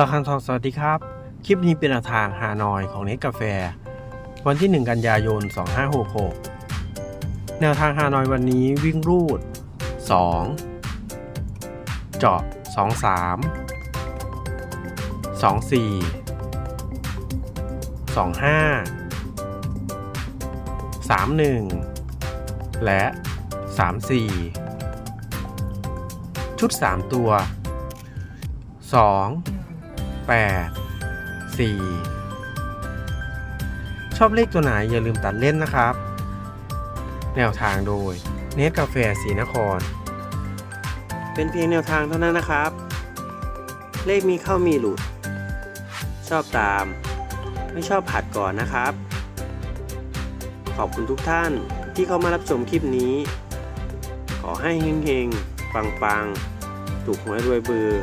ราคังทองสวัสดีครับ คลิปนี้เป็นแนวทางฮานอยของเนสกาแฟ วันที่ 1 กันยายน 2566 แนวทางฮานอยวันนี้วิ่งรูด 2 เจาะ 23 24 25 31 และ 34 ชุด 3 ตัว 2 8 4 ชอบเลขตัวไหนอย่าลืมตัดเล่นนะครับ แนวทางโดยเนสกาแฟสีนคร เป็นเพียงแนวทางเท่านั้นนะครับ เลขมีเข้ามีหลุด ชอบตาม ไม่ชอบผัดก่อนนะครับ ขอบคุณทุกท่านที่เข้ามารับชมคลิปนี้ ขอให้เฮงๆ ปังๆ ถูกหวยรวยเบอร์